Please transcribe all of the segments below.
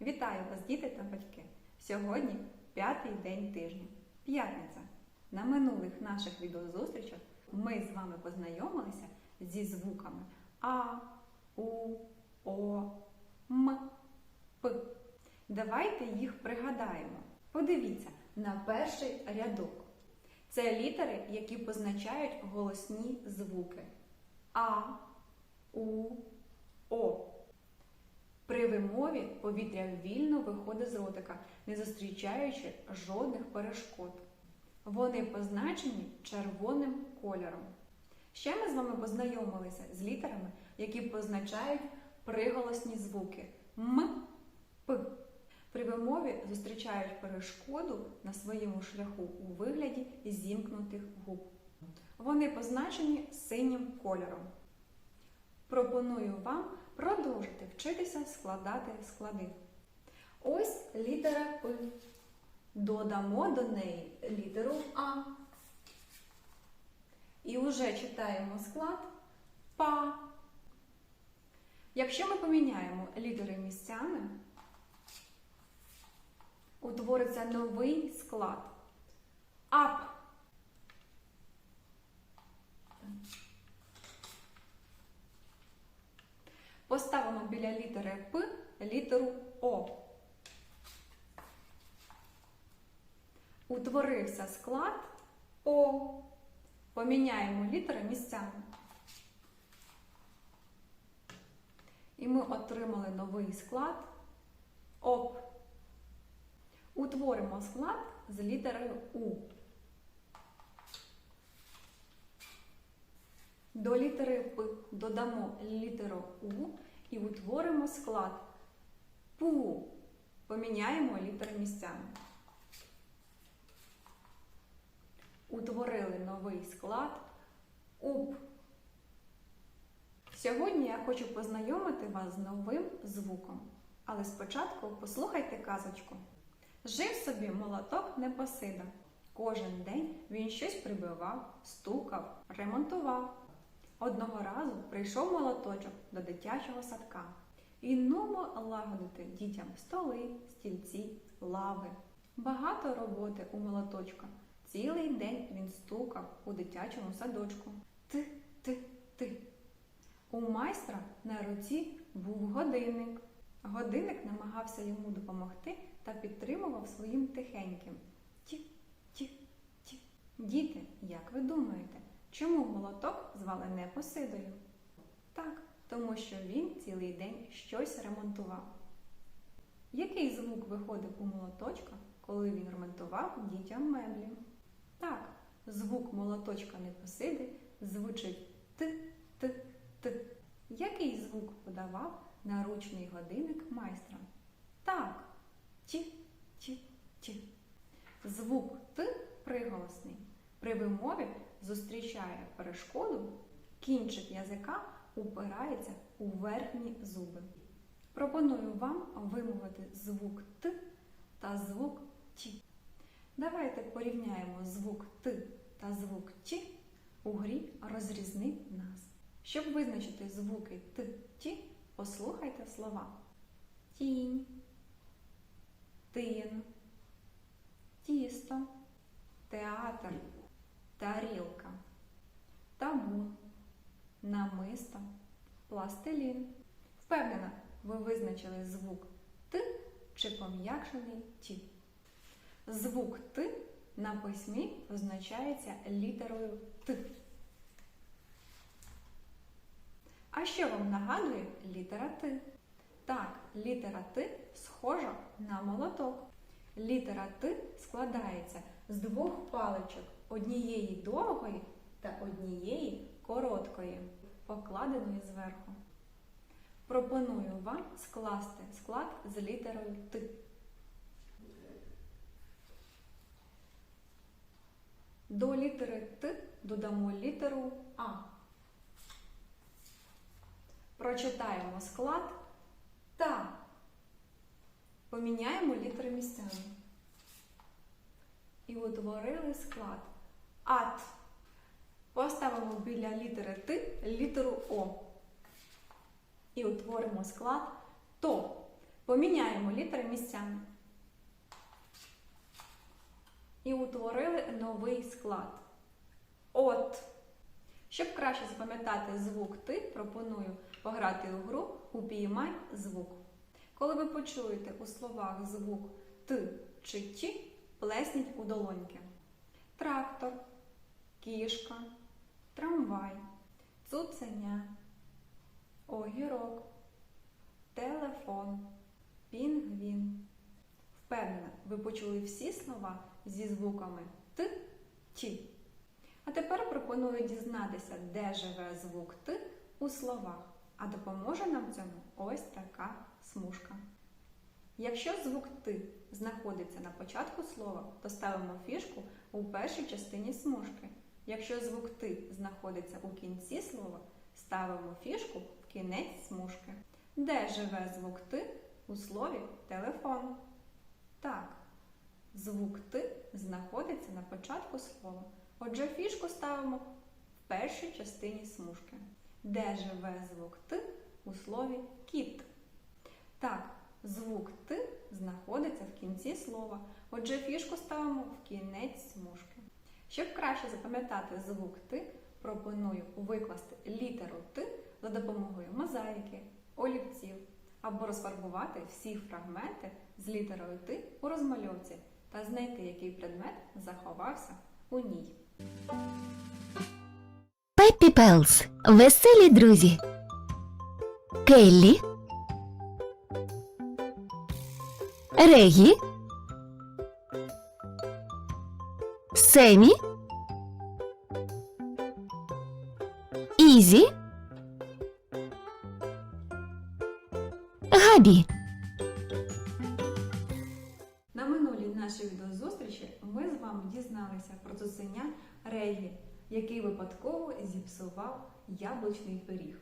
Вітаю вас, діти та батьки! Сьогодні п'ятий день тижня, п'ятниця. На минулих наших відеозустрічах ми з вами познайомилися зі звуками А, У, О, М, П. Давайте їх пригадаємо. Подивіться на перший рядок. Це літери, які позначають голосні звуки А, У, О. При вимові повітря вільно виходить з ротика, не зустрічаючи жодних перешкод. Вони позначені червоним кольором. Ще ми з вами познайомилися з літерами, які позначають приголосні звуки М, П. При вимові зустрічають перешкоду на своєму шляху у вигляді зімкнутих губ. Вони позначені синім кольором. Пропоную вам продовжити вчитися складати склади. Ось літера П. Додамо до неї літеру А. І вже читаємо склад ПА. Якщо ми поміняємо літери місцями, утвориться новий склад. АП. Поставимо біля літери П літеру О. Утворився склад О. Поміняємо літери місцями. І ми отримали новий склад ОП. Утворимо склад з літерою У. До літери П додамо літеру У і утворимо склад ПУ. Поміняємо літери місцями. Утворили новий склад УП. Сьогодні я хочу познайомити вас з новим звуком. Але спочатку послухайте казочку. Жив собі молоток Непосида. Кожен день він щось прибивав, стукав, ремонтував. Одного разу прийшов молоточок до дитячого садка. І нумо лагодити дітям столи, стільці, лави. Багато роботи у молоточка. Цілий день він стукав у дитячому садочку. Ти, ти, ти. У майстра на руці був годинник. Годинник намагався йому допомогти та підтримував своїм тихеньким. Ті, ті, ті. Діти, як ви думаєте, чому молоток звали Непосидою? Так, тому що він цілий день щось ремонтував. Який звук виходив у молоточка, коли він ремонтував дітям меблі? Так, звук молоточка Непосиди звучить Т-Т-Т. Який звук подавав наручний годинник майстра? Так, ті-ті-ті. Звук Т приголосний. При вимові зустрічає перешкоду, кінчик язика упирається у верхні зуби. Пропоную вам вимовити звук Т та звук Ті. Давайте порівняємо звук Т та звук Ті у грі розрізни нас. Щоб визначити звуки Т Ті, послухайте слова. Тінь, тин, тісто, театр, тарілка, табун, намисто, пластилін. Впевнена, ви визначили звук Т чи пом'якшений Ті. Звук Т на письмі позначається літерою Т. А що вам нагадує літера Т? Так, літера Т схожа на молоток. Літера Т складається з двох паличок однієї довгої та однієї короткої, покладеної зверху. Пропоную вам скласти склад з літерою Т. До літери Т додамо літеру А. Прочитаємо склад поміняємо літери місцями. І утворили склад ат. Поставимо біля літери Т літеру О. І утворимо склад то. Поміняємо літери місцями. І утворили новий склад. От. Щоб краще запам'ятати звук ти, пропоную пограти у гру Упіймай звук. Коли ви почуєте у словах звук Т чи Ті, плесніть у долоньки. Трактор, кішка, трамвай, цуценя, огірок, телефон, пінгвін. Впевнена, ви почули всі слова зі звуками Т, Ті. А тепер пропоную дізнатися, де живе звук Т у словах. А допоможе нам цьому ось така смужка. Якщо звук Т знаходиться на початку слова, то ставимо фішку у першій частині смужки. Якщо звук Т знаходиться у кінці слова, ставимо фішку в кінець смужки. Де живе звук Т у слові телефон? Так, звук Т знаходиться на початку слова. Отже, фішку ставимо в першій частині смужки. Де живе звук Т у слові кіт? Так, звук Т знаходиться в кінці слова. Отже, фішку ставимо в кінець смужки. Щоб краще запам'ятати звук Т, пропоную викласти літеру Т за допомогою мозаїки, олівців або розфарбувати всі фрагменти з літерою Т у розмальовці та знайти, який предмет заховався у ній. Пеппі Пелс. Веселі друзі. Келлі. Регі. Семі. Ізі. Габі. На минулій нашій відеозустрічі ми з вами дізналися про цуценя Регі, який випадково зіпсував яблучний пиріг.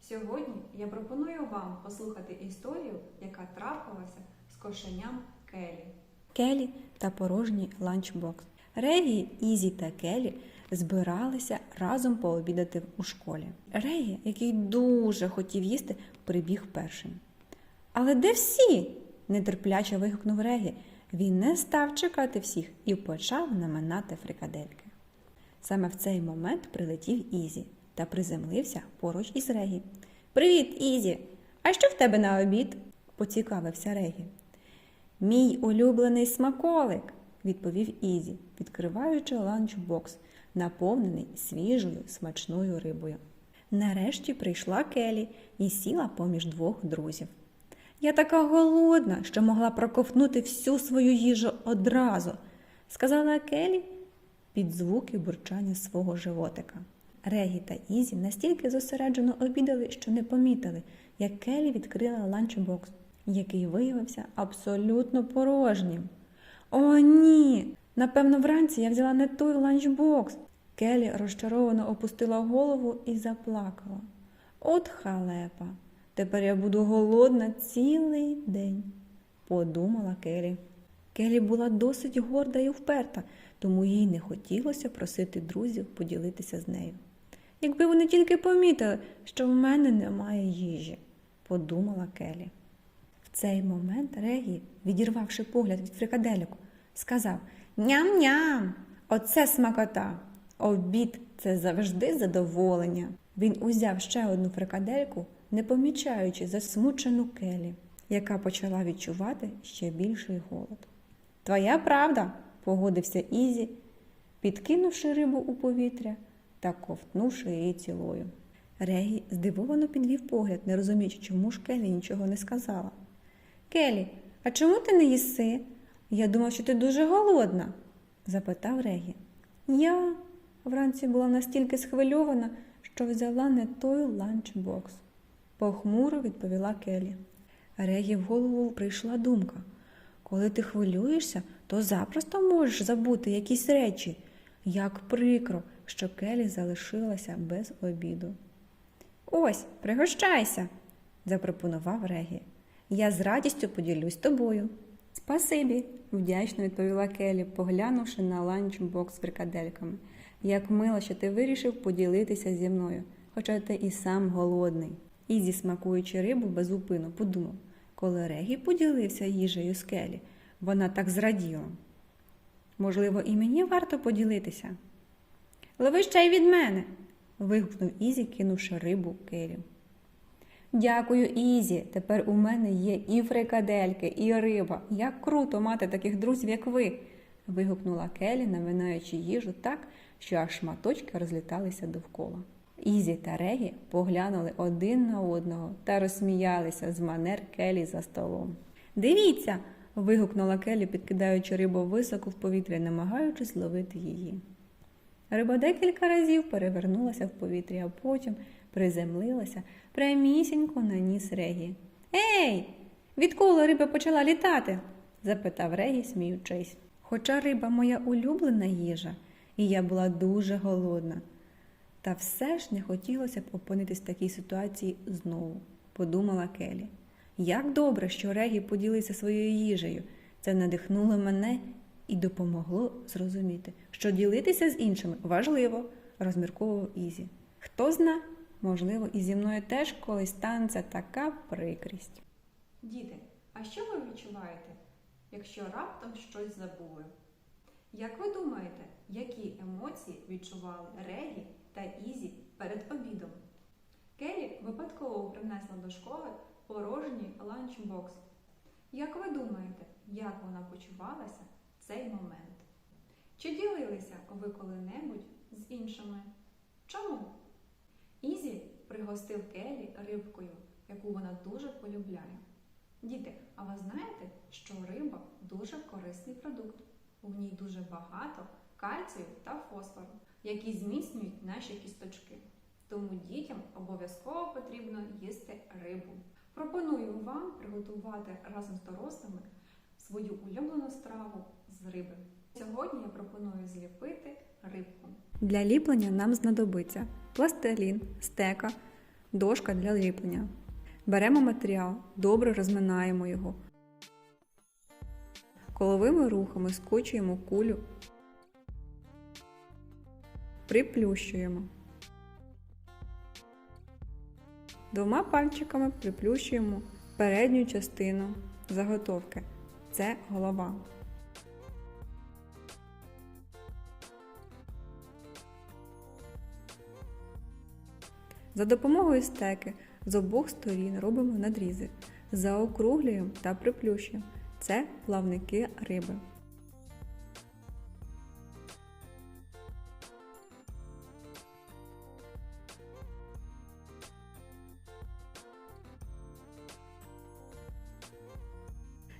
Сьогодні я пропоную вам послухати історію, яка трапилася кошеням Келі. Келі та порожній ланчбокс. Регі, Ізі та Келі збиралися разом пообідати у школі. Регі, який дуже хотів їсти, прибіг першим. Але де всі? нетерпляче вигукнув Регі. Він не став чекати всіх і почав наминати фрикадельки. Саме в цей момент прилетів Ізі та приземлився поруч із Регі. Привіт, Ізі! А що в тебе на обід? поцікавився Регі. Мій улюблений смаколик, відповів Ізі, відкриваючи ланчбокс, наповнений свіжою смачною рибою. Нарешті прийшла Келі і сіла поміж двох друзів. Я така голодна, що могла проковтнути всю свою їжу одразу, сказала Келі під звуки бурчання свого животика. Регі та Ізі настільки зосереджено обідали, що не помітили, як Келі відкрила ланчбокс, який виявився абсолютно порожнім. О, ні! Напевно, вранці я взяла не той ланчбокс. Келі розчаровано опустила голову і заплакала. От халепа! Тепер я буду голодна цілий день, подумала Келі. Келі була досить горда і вперта, тому їй не хотілося просити друзів поділитися з нею. Якби вони тільки помітили, що в мене немає їжі, подумала Келі. Цей момент Регі, відірвавши погляд від фрикаделіку, сказав Ням-ням! Оце смакота! Обід це завжди задоволення. Він узяв ще одну фрикадельку, не помічаючи засмучену Келі, яка почала відчувати ще більший голод. Твоя правда, погодився Ізі, підкинувши рибу у повітря та ковтнувши її цілою. Регі здивовано підвів погляд, не розуміючи, чому ж Келі нічого не сказала. Келі, а чому ти не їси? Я думав, що ти дуже голодна, запитав Регі. Я вранці була настільки схвильована, що взяла не той ланчбокс, похмуро відповіла Келі. Регі в голову прийшла думка. Коли ти хвилюєшся, то запросто можеш забути якісь речі. Як прикро, що Келі залишилася без обіду. Ось, пригощайся, запропонував Регі. Я з радістю поділюсь тобою. Спасибі, вдячно відповіла Келі, поглянувши на ланчбокс з фрикадельками. Як мило, що ти вирішив поділитися зі мною, хоча ти і сам голодний. Ізі, смакуючи рибу безупину, подумав, Коли Регі поділився їжею з Келі, вона так зраділа. Можливо, і мені варто поділитися. Лови ще й від мене. вигукнув Ізі, кинувши рибу Келі. Дякую, Ізі. Тепер у мене є і фрикадельки, і риба. Як круто мати таких друзів, як ви. вигукнула Келі, наминаючи їжу так, що аж шматочки розліталися довкола. Ізі та Регі поглянули один на одного та розсміялися з манер Келі за столом. Дивіться. вигукнула Келі, підкидаючи рибу високо в повітря, намагаючись зловити її. Риба декілька разів перевернулася в повітрі, а потім приземлилася прямісінько на ніс Регі. Ей, відколи риба почала літати? запитав Регі, сміючись. Хоча риба моя улюблена їжа, і я була дуже голодна. Та все ж не хотілося б опинитись в такій ситуації знову, подумала Келі. Як добре, що Регі поділився своєю їжею. Це надихнуло мене і допомогло зрозуміти, що ділитися з іншими важливо, розмірковував Ізі. Хто зна, можливо, і зі мною теж колись станеться така прикрість. Діти, а що ви відчуваєте, якщо раптом щось забули? Як ви думаєте, які емоції відчували Регі та Ізі перед обідом? Келі випадково принесла до школи порожній ланчбокс. Як ви думаєте, як вона почувалася в цей момент? Чи ділилися ви коли-небудь з іншими? Чому? Пригостив Келі рибкою, яку вона дуже полюбляє. Діти, а ви знаєте, що риба дуже корисний продукт? У ній дуже багато кальцію та фосфору, які зміцнюють наші кісточки. Тому дітям обов'язково потрібно їсти рибу. Пропоную вам приготувати разом з дорослими свою улюблену страву з риби. Сьогодні я пропоную зліпити рибку. Для ліплення нам знадобиться пластилін, стека, дошка для ліплення. Беремо матеріал, добре розминаємо його. Коловими рухами скочуємо кулю, приплющуємо. Двома пальчиками приплющуємо передню частину заготовки. Це голова. За допомогою стеки з обох сторін робимо надрізи, заокруглюємо та приплющуємо. Це плавники риби.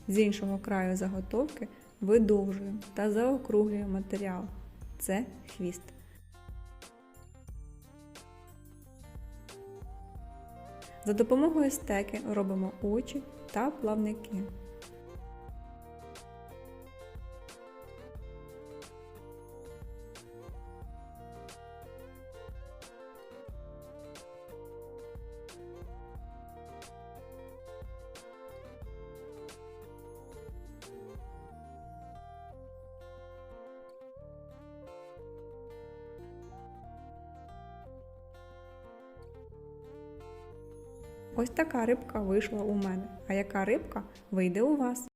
З іншого краю заготовки видовжуємо та заокруглюємо матеріал. Це хвіст. За допомогою стеки робимо очі та плавники. Ось така рибка вийшла у мене. А яка рибка вийде у вас?